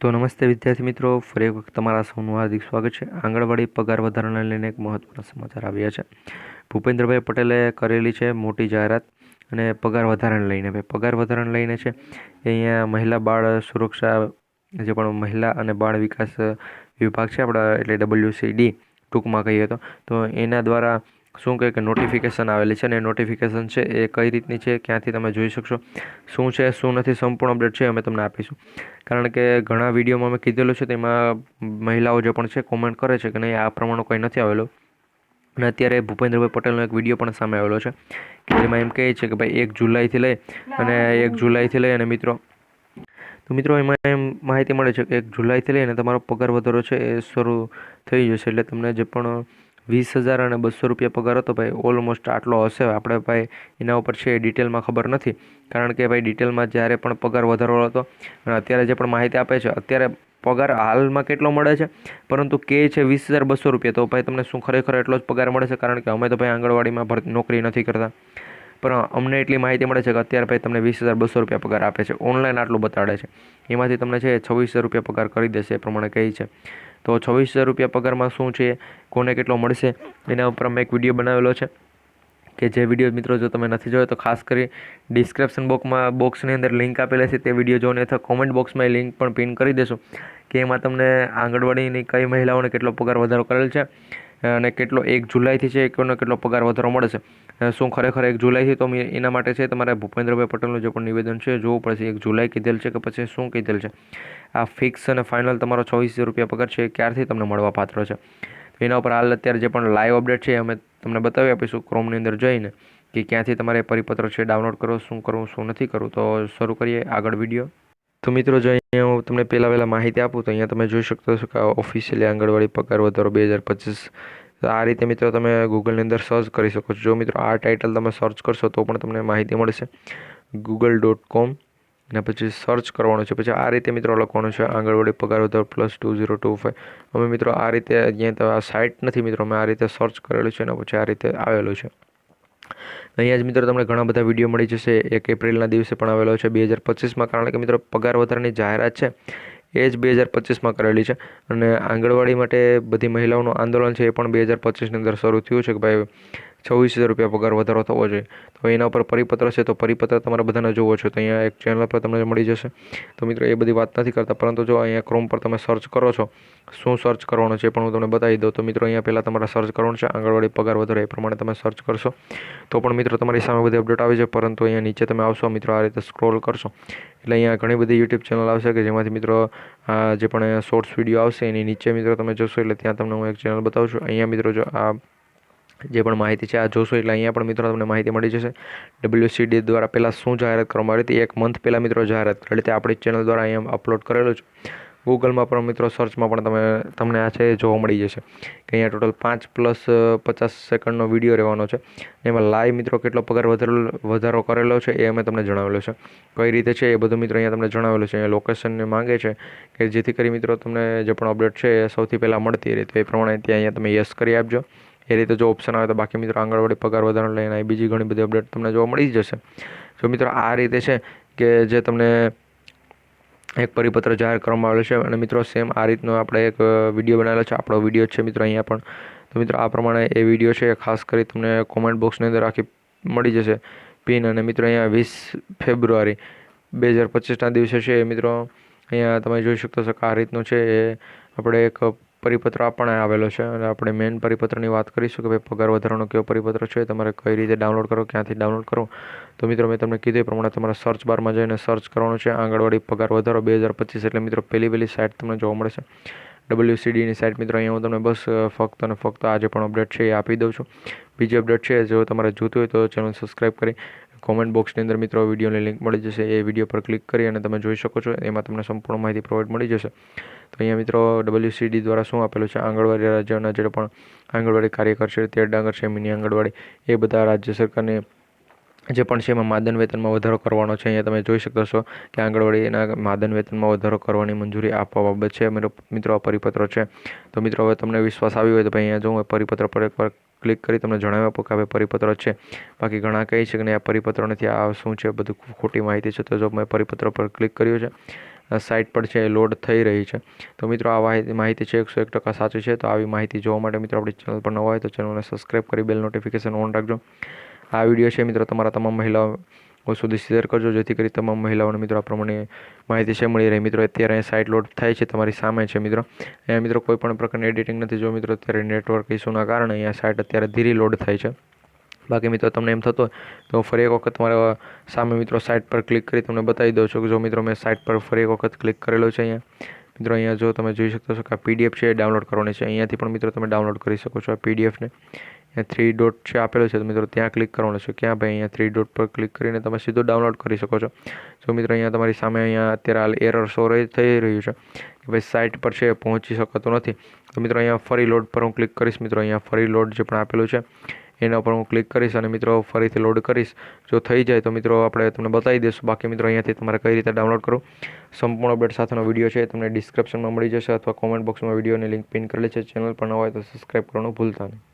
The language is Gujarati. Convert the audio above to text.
તો નમસ્તે વિદ્યાર્થી મિત્રો, ફરી એક વખત તમારા સૌનું હાર્દિક સ્વાગત છે. આંગણવાડી પગાર વધારાને લઈને એક મહત્ત્વના સમાચાર આવ્યા છે. ભૂપેન્દ્રભાઈ પટેલે કરેલી છે મોટી જાહેરાત અને પગાર વધારાને લઈને. ભાઈ પગાર વધારાને લઈને છે અહીંયા મહિલા બાળ સુરક્ષા, જે પણ મહિલા અને બાળ વિકાસ વિભાગ છે, આપણા એટલે ડબલ્યુસીડી ટૂંકમાં કહીએ તો તો એના દ્વારા શું કહે કે નોટિફિકેશન આવેલી છે અને એ નોટિફિકેશન છે, એ કઈ રીતની છે, ક્યાંથી તમે જોઈ શકશો, શું છે, શું નથી, સંપૂર્ણ અપડેટ છે, અમે તમને આપીશું. કારણ કે ઘણા વિડીયોમાં અમે કીધેલું છે, તેમાં મહિલાઓ જે પણ છે કોમેન્ટ કરે છે કે નહીં, આ પ્રમાણે કંઈ નથી આવેલું. અને અત્યારે ભૂપેન્દ્રભાઈ પટેલનો એક વીડિયો પણ સામે આવેલો છે, કે જેમાં એમ કહે છે કે ભાઈ એક જુલાઈથી લઈ અને એક જુલાઈથી લઈ અને મિત્રો, તો મિત્રો એમાં એમ માહિતી મળે છે કે એક જુલાઈથી લઈને તમારો પગાર વધારો છે, એ શરૂ થઈ જશે. એટલે તમને જે પણ વીસ હજાર અને બસો રૂપિયા પગાર હતો ભાઈ. ઓલમોસ્ટ આટલો હશે. આપણે ભાઈ એના ઉપર છે ડિટેલમાં ખબર નથી. કારણ કે ભાઈ ડિટેલમાં જ્યારે પણ પગાર વધારો હતો અને અત્યારે જે પણ માહિતી આપે છે, અત્યારે પગાર હાલમાં કેટલો મળે છે? પરંતુ કે છે વીસ હજાર બસો રૂપિયા. તો ભાઈ તમને શું ખરેખર એટલો જ પગાર મળે છે? કારણ કે અમે તો ભાઈ આંગણવાડીમાં ભર, નોકરી નથી કરતા. પણ અમને એટલી માહિતી મળે છે કે અત્યારે ભાઈ તમને વીસ હજાર બસો રૂપિયા પગાર આપે છે. ઓનલાઈન આટલું બતાડે છે. એમાંથી તમને છે છવ્વીસ હજાર રૂપિયા પગાર કરી દેશે એ પ્રમાણે કહે છે. તો છવ્વીસ હજાર રૂપિયા પગારમાં શું છે, કોને કેટલો મળશે, એના ઉપર અમે એક વીડિયો બનાવેલો છે. કે જે વીડિયો મિત્રો જો તમે નથી જોયો તો ખાસ કરી ડિસ્ક્રિપ્શન બોક્સમાં, બોક્સની અંદર લિંક આપેલી છે, તે વીડિયો જોઈને અથવા કોમેન્ટ બોક્સમાં એ લિંક પણ પિન કરી દેશું. કે એમાં તમને આંગણવાડીની કઈ મહિલાઓને કેટલો પગાર વધારો કરેલ છે અને કેટલો એક જુલાઈથી છે કોને કેટલો પગાર વધારો મળે છે. શું ખરેખર એક જુલાઈથી તો એના માટે છે, તમારે ભૂપેન્દ્રભાઈ પટેલનું જે પણ નિવેદન છે, જોવું પડશે, એક જુલાઈ કીધેલ છે કે પછી શું કીધેલ છે? આ ફિક્સ અને ફાઇનલ તમારો ચોવીસ રૂપિયા પગાર છે, એ ક્યારથી તમને મળવા પાત્ર છે? એના ઉપર હાલ અત્યારે જે પણ લાઈવ અપડેટ છે અમે તમને બતાવી આપીશું ક્રોમની અંદર જઈને કે ક્યાંથી તમારે પરિપત્ર છે, ડાઉનલોડ કરો, શું કરવું, શું નથી કરવું. તો શરૂ કરીએ આગળ વીડિયો. તો મિત્રો, જો અહીંયા હું તમને પહેલાં પહેલાં માહિતી આપું, તો અહીંયા તમે જોઈ શકતો છો કે ઓફિશિયલી આંગણવાડી પગાર વધારો બે હજાર પચીસ. આ રીતે મિત્રો તમે ગૂગલની અંદર સર્ચ કરી શકો છો. જો મિત્રો આ ટાઇટલ તમે સર્ચ કરશો, તો પણ તમને માહિતી મળશે. ગૂગલ ડોટ કોમ અને પછી સર્ચ કરવાનું છે. પછી આ રીતે મિત્રો લખવાનું છે આંગણવાડી પગાર વધારો plus two zero two five અમે મિત્રો આ રીતે અહીંયા તો આ સાઇટ નથી મિત્રો, અમે આ રીતે સર્ચ કરેલું છે અને પછી આ રીતે આવેલું છે. અહીંયા જ મિત્રો તમને ઘણા બધા વીડિયો મળી જશે. એક એપ્રિલના દિવસે પણ આવેલો છે બે હજાર પચીસમાં, કારણ કે મિત્રો પગાર વધારાની જાહેરાત છે, એ જ બે હજાર પચીસમાં કરેલી છે. અને આંગણવાડી માટે બધી મહિલાઓનું આંદોલન છે એ પણ બે હજાર પચીસની અંદર શરૂ થયું છે કે ભાઈ છવ્વીસ હજાર રૂપિયા પગાર વધારો થવો જોઈએ. તો એના ઉપર પરિપત્ર છે, તો પરિપત્ર તમારે બધાને જોવો છો. તો અહીંયા એક ચેનલ પર તમને મળી જશે. તો મિત્રો, એ બધી વાત નથી કરતા, પરંતુ જો અહીંયા ક્રોમ પર તમે સર્ચ કરો છો, શું સર્ચ કરવાનું છે પણ હું તમને બતાવી દઉં. તો મિત્રો, અહીંયા પહેલાં તમારે સર્ચ કરવાનું છે, આંગણવાડી પગાર વધારે એ પ્રમાણે તમે સર્ચ કરશો. તો પણ મિત્રો, તમારી સામે બધી અપડેટ આવી છે, પરંતુ અહીંયા નીચે તમે આવશો, મિત્રો, આ રીતે સ્ક્રોલ કરશો. એટલે અહીંયા ઘણી બધી યુટ્યુબ ચેનલ આવશે કે જેમાંથી મિત્રો જે પણ શોર્ટ્સ વીડિયો આવશે એની નીચે મિત્રો તમે જોશો, એટલે ત્યાં તમને હું એક ચેનલ બતાવું છું. અહીંયા મિત્રો જો આ જે પણ માહિતી છે, આ જોશો એટલે અહીંયા પણ મિત્રો તમને માહિતી મળી જશે. ડબલ્યુસીડી દ્વારા પહેલાં શું જાહેરાત કરવામાં આવી હતી? એક મંથ પહેલાં મિત્રો જાહેરાત. કરી હતી આપણી ચેનલ દ્વારા અહીંયા અપલોડ કરેલું છે. ગૂગલમાં પણ મિત્રો સર્ચમાં પણ તમે, તમને આ છે જોવા મળી જશે. કે અહીંયા ટોટલ પાંચ પ્લસ પચાસ સેકન્ડનો વીડિયો રહેવાનો છે. એમાં લાઈવ મિત્રો કેટલો પગાર વધારેલો, વધારો કરેલો છે એ અમે તમને જણાવેલો છે. કઈ રીતે છે એ બધું મિત્રો અહીંયા તમને જણાવેલું છે. અહીંયા લોકેશનને માંગે છે કે જેથી કરી મિત્રો તમને જે પણ અપડેટ છે એ સૌથી પહેલાં મળતી રહે. તો એ પ્રમાણે ત્યાં અહીંયા તમે યસ કરી આપજો. એ રીતે જો ઓપ્શન આવે તો બાકી મિત્રો આંગણવાડી પગાર વધારો લઈને બીજી ઘણી બધી અપડેટ તમને જોવા મળી જશે. જો મિત્રો આ રીતે છે કે જે તમને એક પરિપત્ર જાહેર કરવામાં આવેલો છે અને મિત્રો સેમ આ રીતનો આપણે એક વીડિયો બનાવેલો છે. આપણો વીડિયો છે મિત્રો અહીંયા પણ. તો મિત્રો આ પ્રમાણે એ વીડિયો છે ખાસ કરી તમને કોમેન્ટ બોક્સની અંદર આખી મળી જશે. પિન અને મિત્રો અહીંયા વીસ ફેબ્રુઆરી બે હજાર પચીસના દિવસે છે મિત્રો. અહીંયા તમે જોઈ શકતો છો કે આ રીતનું છે એ આપણે એક પરિપત્ર આપણને આવેલો છે અને આપણે મેઇન પરિપત્રની વાત કરીશું કે ભાઈ પગાર વધારાનો કેવો પરિપત્ર છે, તમારે કઈ રીતે ડાઉનલોડ કરો, ક્યાંથી ડાઉનલોડ કરો. તો મિત્રો મેં તમને કીધું એ પ્રમાણે તમારે સર્ચ બારમાં જઈને સર્ચ કરવાનું છે. આંગણવાડી પગાર વધારો બે હજાર પચીસ એટલે મિત્રો પહેલી પહેલી સાઇટ તમને જોવા મળશે ડબલ્યુસીડીની સાઇટ મિત્રો અહીંયા હું તમને બસ ફક્ત અને ફક્ત આજે પણ અપડેટ છે એ આપી દઉં છું. બીજી અપડેટ છે, જો તમારે જોતું હોય તો ચેનલ સબસ્ક્રાઈબ કરી કોમેન્ટ બોક્સની અંદર મિત્રો વિડીયોની લિંક મળી જશે. એ વીડિયો પર ક્લિક કરી અને તમે જોઈ શકો છો. એમાં તમને સંપૂર્ણ માહિતી પ્રોવાઈડ મળી જશે. તો અહીંયા મિત્રો ડબલ્યુસીડી દ્વારા શું આપેલું છે? આંગણવાડી રાજ્યના જે પણ આંગણવાડી કાર્યકર છે તેર ડાંગર છે, મિની આંગણવાડી, એ બધા રાજ્ય સરકારને જે પણ છે, એમાં માદન વેતનમાં વધારો કરવાનો છે. અહીંયા તમે જોઈ શકો છો કે આંગણવાડીના માદન વેતનમાં વધારો કરવાની મંજૂરી આપવા બાબત છે. મિત્રો આ પરિપત્ર છે. તો મિત્રો, હવે તમને વિશ્વાસ આવ્યો હોય તો ભાઈ અહીંયા જો હું પરિપત્ર પર એકવાર ક્લિક કરી તમને જણાવી આપું કે હવે પરિપત્ર છે. બાકી ઘણા કહે છે કે આ પરિપત્ર નથી, આ શું છે, બધું ખોટી માહિતી છે. તો જો મેં પરિપત્ર પર ક્લિક કર્યું છે સાઇટ પર છે એ લોડ થઈ રહી છે. તો મિત્રો, આ માહિતી છે, એકસો એક ટકા સાચી છે. તો આવી માહિતી જોવા માટે મિત્રો, આપણી ચેનલ પર નવા હોય તો ચેનલને સબસ્ક્રાઈબ કરી બેલ નોટિફિકેશન ઓન રાખજો. આ વીડિયો છે મિત્રો, તમારા તમામ મહિલાઓ સુધી શેર કરજો, જેથી કરી તમામ મહિલાઓને મિત્રો, આ પ્રમાણે માહિતી છે, મળી રહી. મિત્રો, અત્યારે અહીં સાઇટ લોડ થાય છે, તમારી સામે છે, મિત્રો. અહીંયા મિત્રો, કોઈ પણ પ્રકારની એડિટિંગ નથી. જો મિત્રો, અત્યારે નેટવર્ક ઇસ્યુના કારણે અહીંયા સાઇટ અત્યારે ધીરી લોડ થાય છે. બાકી મિત્રો તમને એમ થતો હોય, તો ફરી એક વખત તમારા સામે મિત્રો સાઇટ પર ક્લિક કરી તમને બતાવી દઉં છું. કે જો મિત્રો મેં સાઇટ પર ફરી એક વખત ક્લિક કરેલો છે અહીંયા, મિત્રો અહીંયા જો તમે જોઈ શકતો છો કે આ પીડીએફ છે એ ડાઉનલોડ કરવાની છે. અહીંયાથી પણ મિત્રો તમે ડાઉનલોડ કરી શકો છો આ પીડીએફને અહીંયા થ્રી ડોટ છે આપેલો છે, તો મિત્રો ત્યાં ક્લિક કરવાનું છે. ક્યાં ભાઈ અહીંયા થ્રી ડોટ પર ક્લિક કરીને તમે સીધો ડાઉનલોડ કરી શકો છો. જો મિત્રો અહીંયા તમારી સામે અહીંયા અત્યારે હાલ એરર શો થઈ રહ્યું છે કે ભાઈ સાઇટ પર છે પહોંચી શકતો નથી. તો મિત્રો અહીંયા ફરી લોડ પર હું ક્લિક કરીશ. મિત્રો અહીંયા ફરી લોડ જે પણ આપેલું છે એના ઉપર હું ક્લિક કરીશ અને મિત્રો ફરીથી લોડ કરીશ. જો થઈ જાય તો મિત્રો આપણે તમને બતાવી દઈશું. બાકી મિત્રો અહીંયાથી તમારે કઈ રીતે ડાઉનલોડ કરો સંપૂર્ણ અપડેટ સાથેનો વીડિયો છે તમને ડિસ્ક્રિપ્શનમાં મળી જશે અથવા કોમેન્ટ બોક્સમાં વિડીયોની લિંક પિન કરેલી છે. ચેનલ પર ન હોય તો સબસ્ક્રાઈબ કરવાનું ભૂલતા નહીં.